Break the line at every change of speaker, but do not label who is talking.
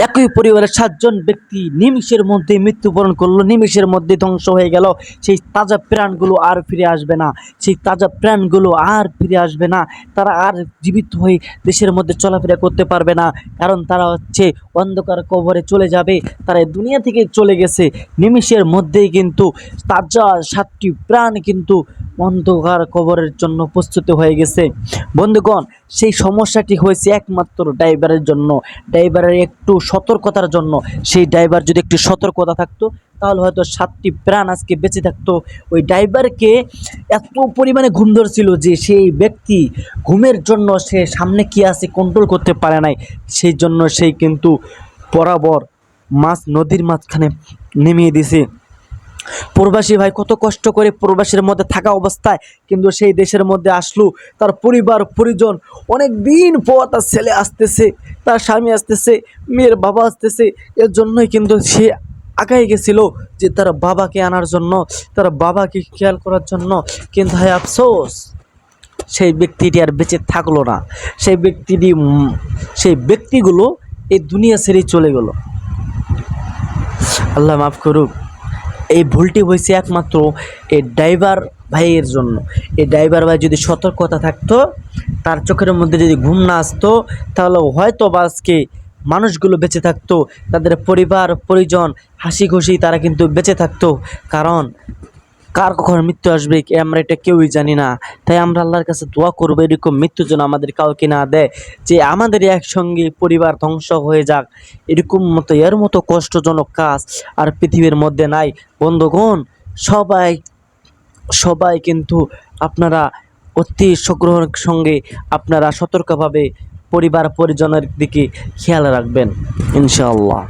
একই পরিবারের সাতজন ব্যক্তি নিমিষের মধ্যে মৃত্যুবরণ করল, নিমিষের মধ্যে ধ্বংস হয়ে গেল। সেই তাজা প্রাণগুলো আর ফিরে আসবে না। সেই তাজা প্রাণগুলো আর ফিরে আসবে না। তারা আর জীবিত হয়ে দেশের মধ্যে চলাফেরা করতে পারবে না। কারণ তারা হচ্ছে অন্ধকার কবরে চলে যাবে। তারা দুনিয়া থেকে চলে গেছে। নিমিষের মধ্যেই কিন্তু তাজা সাতটি প্রাণ কিন্তু অন্ধকার কবরের জন্য প্রস্তুত হয়ে গেছে। বন্ধুগণ, সেই সমস্যাটি হয়েছে একমাত্র ড্রাইভারের জন্য। ড্রাইভারের একটু সতর্কতার জন্য। সেই ড্রাইভার যদি একটু সতর্কতা থাকতো, তাহলে হয়তো সাতটি প্রাণ আজকে বেঁচে থাকতো। ওই ড্রাইভারকে এত পরিমাণে ঘুম ধরছিল যে সেই ব্যক্তি ঘুমের জন্য সে সামনে কি আছে কন্ট্রোল করতে পারে নাই। সেই জন্য সেই কিন্তু বরাবর মাছ নদীর মাঝখানে নেমিয়ে দিছে প্রবাসী ভাই কত কষ্ট করে প্রবাসীর মধ্যে থাকা অবস্থায় কিন্তু সেই দেশের মধ্যে আসলো। তার পরিবার, পরিজন অনেক দিন পর তার ছেলে আসতেছে, তার স্বামী আসতেছে, মেয়ের বাবা আসতেছে। এর জন্যই কিন্তু সে আগাই গেছিল যে তার বাবাকে আনার জন্য, তার বাবাকে খেয়াল করার জন্য। কিন্তু হয় আফসোস, সেই ব্যক্তিটি আর বেঁচে থাকল না। সেই ব্যক্তিটি সেই ব্যক্তিগুলো এই দুনিয়া ছেড়ে চলে গেল। আল্লাহ মাফ করুক। এই ভুলটি হয়েছে একমাত্র এই ড্রাইভার ভাইয়ের জন্য। এই ড্রাইভার ভাই যদি সতর্কতা থাকতো, তার চোখের মধ্যে যদি ঘুম না আসতো, তাহলে হয়তো বা আজকে মানুষগুলো বেঁচে থাকতো, তাদের পরিবার, পরিজন হাসি খুশি তারা কিন্তু বেঁচে থাকতো। কারণ কার কখন মৃত্যু আসবে আমরা এটা কেউই জানি না। তাই আমরা আল্লাহর কাছে দোয়া করব, এরকম মৃত্যু যেন আমাদের কাউকে না দেয়, যে আমাদের একসঙ্গে পরিবার ধ্বংস হয়ে যাক। এরকম মতো, এর মতো কষ্টজনক কাজ আর পৃথিবীর মধ্যে নাই। বন্ধুগণ, সবাই সবাই কিন্তু আপনারা অতি সংগ্রহের সঙ্গে আপনারা সতর্কভাবে পরিবার পরিজনের দিকে খেয়াল রাখবেন, ইনশাআল্লাহ।